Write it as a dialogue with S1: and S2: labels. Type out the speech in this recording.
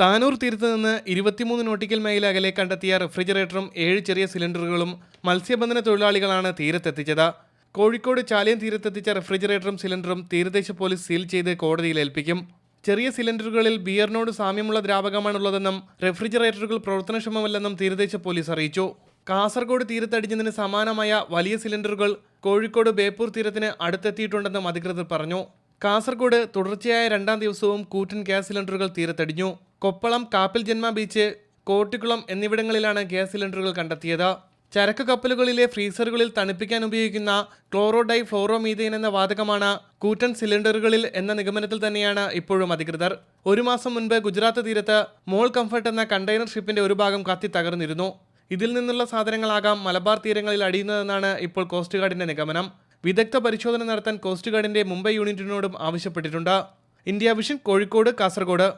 S1: താനൂർ തീരത്ത് നിന്ന് ഇരുപത്തിമൂന്ന് നോട്ടിക്കൽ മൈൽ അകലെ കണ്ടെത്തിയ റെഫ്രിജറേറ്ററും ഏഴ് ചെറിയ സിലിണ്ടറുകളും മത്സ്യബന്ധന തൊഴിലാളികളാണ് തീരത്തെത്തിച്ചത്. കോഴിക്കോട് ചാലിയം തീരത്തെത്തിച്ച റെഫ്രിജറേറ്ററും സിലിണ്ടറും തീരദേശ പോലീസ് സീൽ ചെയ്ത് കോടതിയിൽ ഏൽപ്പിക്കും. ചെറിയ സിലിണ്ടറുകളിൽ ബിയറിനോട് സാമ്യമുള്ള ദ്രാവകമാണുള്ളതെന്നും റെഫ്രിജറേറ്ററുകൾ പ്രവർത്തനക്ഷമമല്ലെന്നും തീരദേശ പോലീസ് അറിയിച്ചു. കാസർഗോഡ് തീരത്തടിഞ്ഞതിന് സമാനമായ വലിയ സിലിണ്ടറുകൾ കോഴിക്കോട് ബേപ്പൂർ തീരത്തിന് അടുത്തെത്തിയിട്ടുണ്ടെന്നും അധികൃതർ പറഞ്ഞു. കാസർഗോഡ് തുടർച്ചയായ രണ്ടാം ദിവസവും കൂറ്റൻ ഗ്യാസ് സിലിണ്ടറുകൾ തീരത്തടിഞ്ഞു. കൊപ്പളം കാപ്പിൽ ജന്മ ബീച്ച് കോട്ടിക്കുളം എന്നിവിടങ്ങളിലാണ് ഗ്യാസ് സിലിണ്ടറുകൾ കണ്ടെത്തിയത്. ചരക്ക് കപ്പലുകളിലെ ഫ്രീസറുകളിൽ തണുപ്പിക്കാൻ ഉപയോഗിക്കുന്ന ക്ലോറോഡൈ ഫ്ലോറോമീഥൈൻ എന്ന വാതകമാണ് കൂറ്റൻ സിലിണ്ടറുകളിൽ എന്ന നിഗമനത്തിൽ തന്നെയാണ് ഇപ്പോഴും അധികൃതർ. ഒരു മാസം മുൻപ് ഗുജറാത്ത് തീരത്ത് മോൾ കംഫർട്ട് എന്ന കണ്ടെയ്നർ ഷിപ്പിന്റെ ഒരു ഭാഗം കത്തി തകർന്നിരുന്നു. ഇതിൽ നിന്നുള്ള സാധനങ്ങളാകാം മലബാർ തീരങ്ങളിൽ അടിയുന്നതെന്നാണ് ഇപ്പോൾ കോസ്റ്റ് ഗാർഡിന്റെ നിഗമനം. വിദഗ്ധ പരിശോധന നടത്താൻ കോസ്റ്റ് ഗാർഡിന്റെ മുംബൈ യൂണിറ്റിനോടും ആവശ്യപ്പെട്ടിട്ടുണ്ട്. India Vision Kozhikode Kasaragod.